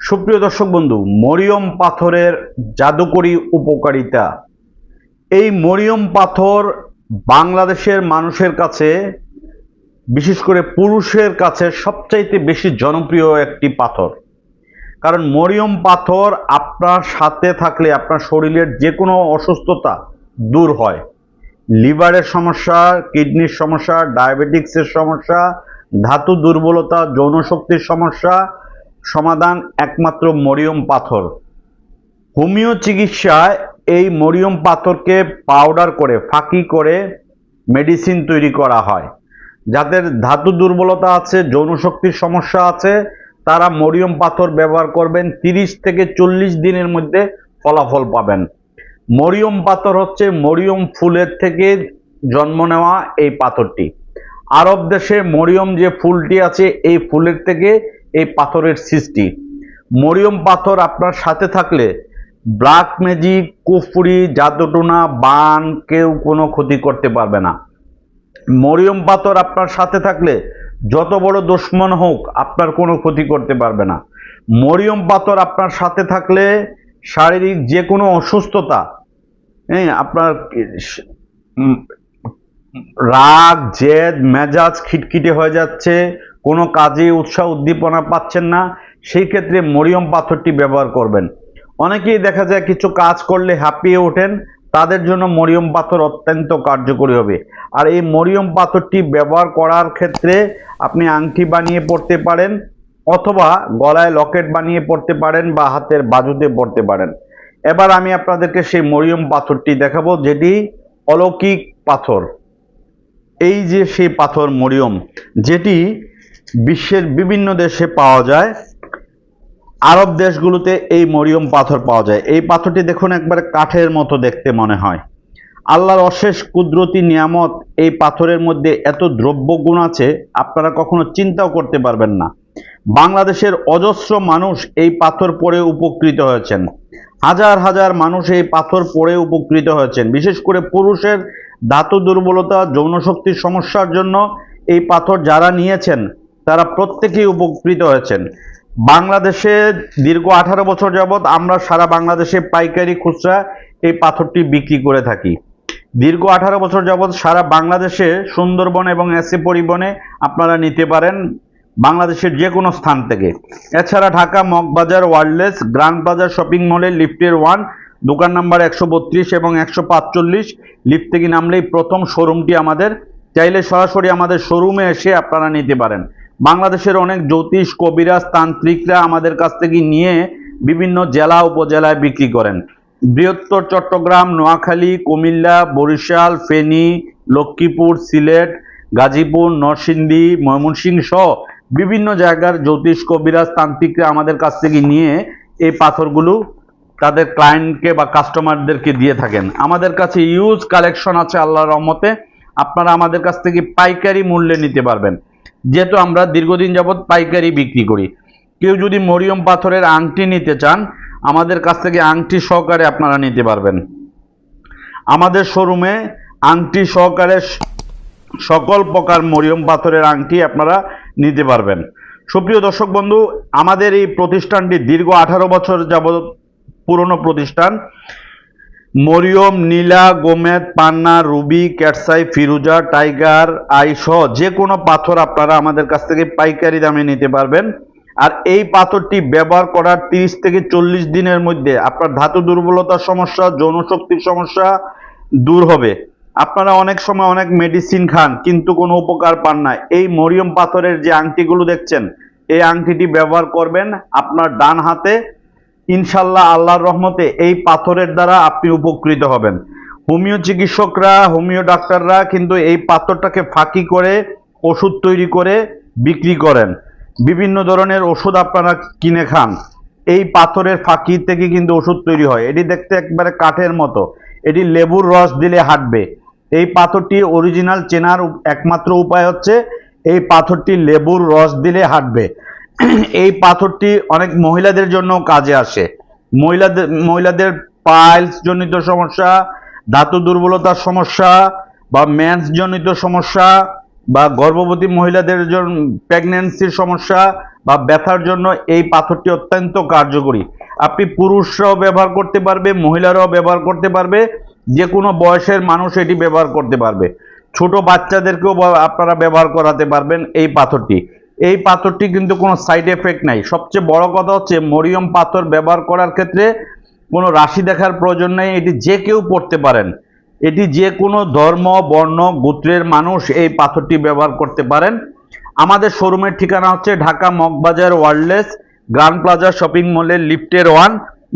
সুপ্রিয় দর্শক বন্ধু, মরিয়ম পাথরের জাদুকরী উপকারিতা। এই মরিয়ম পাথর বাংলাদেশের মানুষের কাছে, বিশেষ করে পুরুষের কাছে সবচাইতে বেশি জনপ্রিয় একটি পাথর। কারণ মরিয়ম পাথর আপনার সাথে থাকলে আপনার শরীরের যে কোনো অসুস্থতা দূর হয়। লিভারের সমস্যা, কিডনির সমস্যা, ডায়াবেটিক্সের সমস্যা, ধাতু দুর্বলতা, যৌনশক্তির সমস্যা সমাধান একমাত্র মরিয়ম পাথর। হোমিও চিকিৎসায় এই মরিয়ম পাথরকে পাউডার করে, ফাঁকি করে মেডিসিন তৈরি করা হয়। যাদের ধাতু দুর্বলতা আছে, যৌন শক্তির সমস্যা আছে, তারা মরিয়ম পাথর ব্যবহার করবেন তিরিশ থেকে চল্লিশ দিনের মধ্যে ফলাফল পাবেন। মরিয়ম পাথর হচ্ছে মরিয়ম ফুলের থেকে জন্ম নেওয়া এই পাথরটি। আরব দেশে মরিয়ম যে ফুলটি আছে, এই ফুলের থেকে এই পাথরের সৃষ্টি। মরিয়ম পাথর আপনার সাথে থাকলে ব্ল্যাক ম্যাজিক, কুফুরি, জাদুটোনা, বান কেউ কোনো ক্ষতি করতে পারবে না। মরিয়ম পাথর আপনার সাথে থাকলে যত বড় দুশ্মন হোক, আপনার কোনো ক্ষতি করতে পারবে না। মরিয়ম পাথর আপনার সাথে থাকলে শারীরিক যে কোনো অসুস্থতা হ্যাঁ আপনার রাগ, জেদ, মেজাজ খিটখিটে হয়ে যাচ্ছে কোনো কাজে উৎসাহ উদ্দীপনা পাচ্ছেন না, সেই ক্ষেত্রে মরিয়ম পাথরটি ব্যবহার করবেন। অনেকেই দেখা যায় কিছু কাজ করলে হাঁপিয়ে ওঠেন, তাদের জন্য মরিয়ম পাথর অত্যন্ত কার্যকরী হবে। আর এই মরিয়ম পাথরটি ব্যবহার করার ক্ষেত্রে আপনি আংটি বানিয়ে পড়তে পারেন, অথবা গলায় লকেট বানিয়ে পড়তে পারেন বা হাতের বাজুতে পড়তে পারেন। এবার আমি আপনাদেরকে সেই মরিয়ম পাথরটি দেখাবো, যেটি অলৌকিক পাথর। এই যে সেই পাথর মরিয়ম, যেটি বিশ্বের বিভিন্ন দেশে পাওয়া যায়। আরব দেশগুলোতে এই মরিয়ম পাথর পাওয়া যায়। এই পাথরটি দেখুন একবারে কাঠের মতো দেখতে মনে হয়। আল্লাহর অশেষ কুদরতি নিয়ামত এই পাথরের মধ্যে এত দ্রব্য গুণ আছে, আপনারা কখনো চিন্তাও করতে পারবেন না। বাংলাদেশের অজস্র মানুষ এই পাথর পড়ে উপকৃত হয়েছেন। হাজার হাজার মানুষ এই পাথর পড়ে উপকৃত হয়েছেন। বিশেষ করে পুরুষের ধাতু দুর্বলতা, যৌনশক্তির সমস্যার জন্য এই পাথর যারা নিয়েছেন তারা প্রত্যেকেই উপকৃত হয়েছেন। বাংলাদেশে দীর্ঘ আঠারো বছর যাবৎ আমরা সারা বাংলাদেশে পাইকারি খুচরা এই পাথরটি বিক্রি করে থাকি। দীর্ঘ আঠারো বছর যাবৎ সারা বাংলাদেশে সুন্দরবন এবং এসি পরিবহনে আপনারা নিতে পারেন বাংলাদেশের যে কোনো স্থান থেকে। এছাড়া Dhaka, Moghbazar Wireless Grand Bazar, shopping মলের লিফটের ওয়ান, দোকান নাম্বার একশো বত্রিশ এবং একশো পাঁচচল্লিশ। লিফট থেকে নামলেই প্রথম শোরুমটি আমাদের। চাইলে সরাসরি আমাদের শোরুমে এসে আপনারা নিতে পারেন। বাংলাদেশের অনেক জ্যোতিষ কবিরাজ তান্ত্রিকরা আমাদের কাছ থেকে নিয়ে বিভিন্ন জেলা উপজেলায় বিক্রি করেন। বৃহত্তর চট্টগ্রাম, নোয়াখালী, কুমিল্লা, বরিশাল, ফেনী, লক্ষ্মীপুর, সিলেট, গাজীপুর, নরসিংদী, ময়মনসিংহ সহ বিভিন্ন জায়গার জ্যোতিষ কবিরাজ তান্ত্রিকরা আমাদের কাছ থেকে নিয়ে এই পাথরগুলো তাদের ক্লায়েন্টকে বা কাস্টমারদেরকে দিয়ে থাকেন। আমাদের কাছে ইউজ কালেকশন আছে আল্লাহর রহমতে। আপনারা আমাদের কাছ থেকে পাইকারি মূল্যে নিতে পারবেন। যেহেতু আমরা দীর্ঘদিন যাবৎ পাইকারি বিক্রি করি। কেউ যদি মরিয়ম পাথরের আংটি নিতে চান, আমাদের কাছ থেকে আংটি সহকারে আপনারা নিতে পারবেন। আমাদের শোরুমে আংটি সহকারে সকল প্রকার মরিয়ম পাথরের আংটি আপনারা নিতে পারবেন। সুপ্রিয় দর্শক বন্ধু, আমাদের এই প্রতিষ্ঠানটি দীর্ঘ আঠারো বছর যাবৎ পুরনো প্রতিষ্ঠান। মরিয়ম, নীলা, গোমেদ, পান্না, রুবি, ক্যাটসাই, ফিরুজা, টাইগার আই সহ যে কোনো পাথর আপনারা আমাদের কাছ থেকে পাইকারি দামে নিতে পারবেন। আর এই পাথরটি ব্যবহার করার তিরিশ থেকে চল্লিশ দিনের মধ্যে আপনার ধাতু দুর্বলতার সমস্যা যৌনশক্তির সমস্যা দূর হবে। আপনারা অনেক সময় অনেক মেডিসিন খান, কিন্তু কোনো উপকার পান না। এই মরিয়ম পাথরের যে আংটিগুলো দেখছেন, এই আংটিটি ব্যবহার করবেন আপনার ডান হাতে ইনশাল্লাহ আল্লাহর রহমতে এই পাথরের দ্বারা আপনি উপকৃত হবেন। হোমিও চিকিৎসকরা, হোমিও ডাক্তাররা কিন্তু এই পাথরটাকে ফাঁকি করে, ওষুধ তৈরি করে বিক্রি করেন। বিভিন্ন ধরনের ওষুধ আপনারা কিনে খান। এই পাথরের ফাঁকি থেকে কিন্তু ওষুধ তৈরি হয়। এটি দেখতে একবারে কাঠের মতো। এটি লেবুর রস দিলে হাঁটবে। এই পাথরটি অরিজিনাল চেনার একমাত্র উপায় হচ্ছে, এই পাথরটি লেবুর রস দিলে হাঁটবে। পাথরটি অনেক মহিলাদের জন্য কাজে আসে। মহিলাদের মহিলাদের পাইলস জনিত সমস্যা, ধাতু দুর্বলতার সমস্যা বা ম্যান্স জনিত সমস্যা বা গর্ভবতী মহিলাদের জন্য প্রেগনেন্সির সমস্যা বা ব্যথার জন্য এই পাথরটি অত্যন্ত কার্যকরী। আপনি পুরুষরাও ব্যবহার করতে পারবে, মহিলারাও ব্যবহার করতে পারবে যে কোনো বয়সের মানুষ এটি ব্যবহার করতে পারবে। ছোট বাচ্চাদেরকেও আপনারা ব্যবহার করাতে পারবেন এই পাথরটি। এই পাথরটি কিন্তু কোনো সাইড এফেক্ট নাই। সবচেয়ে বড় কথা হচ্ছে মরিয়ম পাথর ব্যবহার করার ক্ষেত্রে কোনো রাশি দেখার প্রয়োজন নেই, এটি যে কেউ পড়তে পারেন। এটি যে কোনো ধর্ম, বর্ণ, গোত্রের মানুষ এই পাথরটি ব্যবহার করতে পারেন। আমাদের শোরুমের ঠিকানা হচ্ছে Dhaka Moghbazar wireless grand plaza shopping মলের লিফটের ওয়ান,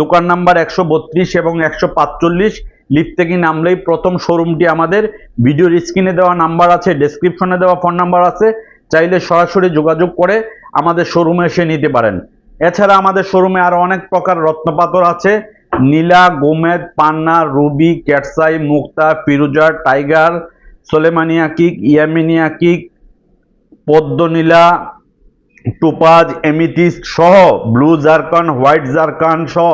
দোকান নাম্বার একশো বত্রিশ এবং একশো পাঁচচল্লিশ। লিফট থেকে নামলেই প্রথম শোরুমটি আমাদের। ভিডিওর স্ক্রিনে দেওয়া নাম্বার আছে ডেসক্রিপশনে দেওয়া ফোন নাম্বার আছে। চাইলে সরাসরি যোগাযোগ করে আমাদের শোরুমে এসে নিতে পারেন। এছাড়া আমাদের শোরুমে আরও অনেক প্রকার রত্নপাথর আছে। নীলা, গোমেদ, পান্না, রুবি, ক্যাটসাই, মুক্তা, ফিরুজা, টাইগার, সোলেমানিয়া কিক, ইয়ামিনিয়া কিক, পদ্মনীলা, টোপাজ এমিথিস্ট সহ ব্লু জারকান, হোয়াইট জারকান সহ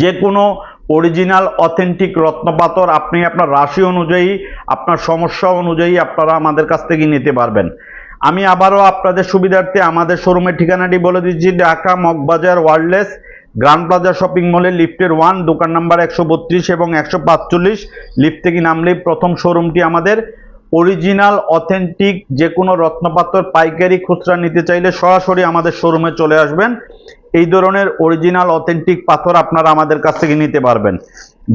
যে কোনো অরিজিনাল, অথেন্টিক রত্নপাথর আপনি আপনার রাশি অনুযায়ী, আপনার সমস্যা অনুযায়ী আপনারা আমাদের কাছ থেকে নিতে পারবেন। আমি আবারও আপনাদের সুবিধার্থে আমাদের শোরুমের ঠিকানাটি বলে দিচ্ছি, Dhaka Moghbazar wireless grand plaza shopping মলের লিফটের ওয়ান, দোকান নাম্বার একশো বত্রিশ এবং একশো পাঁচচল্লিশ। লিফট থেকে নামলেই প্রথম শোরুমটি আমাদের। অরিজিনাল, অথেন্টিক যে কোনো রত্নপাত্র, পাইকারি, খুচরা নিতে চাইলে সরাসরি আমাদের শোরুমে চলে আসবেন। এই ধরনের অরিজিনাল অথেন্টিক পাথর আপনারা আমাদের কাছ থেকে নিতে পারবেন।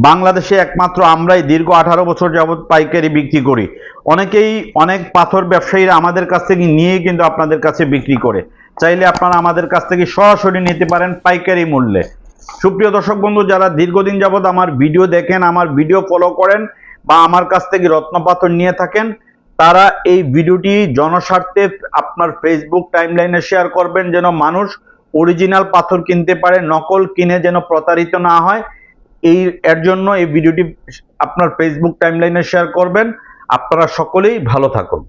বাংলাদেশে একমাত্র আমরাই দীর্ঘ আঠারো বছর যাবৎ পাইকারি বিক্রি করি। অনেকেই অনেক পাথর ব্যবসায়ীরা আমাদের কাছ থেকে নিয়ে কিন্তু আপনাদের কাছে বিক্রি করে। চাইলে আপনারা আমাদের কাছ থেকে সরাসরি নিতে পারেন পাইকারি মূল্যে। সুপ্রিয় দর্শক বন্ধু, যারা দীর্ঘদিন যাবৎ আমার ভিডিও দেখেন, আমার ভিডিও ফলো করেন বা আমার কাছ থেকে রত্নপাথর নিয়ে থাকেন, তারা এই ভিডিওটি জনস্বার্থে আপনার ফেসবুক টাইমলাইনে শেয়ার করবেন যেন মানুষ অরিজিনাল পাথর কিনতে পারে, নকল কিনে যেন প্রতারিত না হয়। এই, এর জন্য এই ভিডিওটি আপনার ফেসবুক টাইমলাইনে শেয়ার করবেন। আপনারা সকলেই ভালো থাকুন।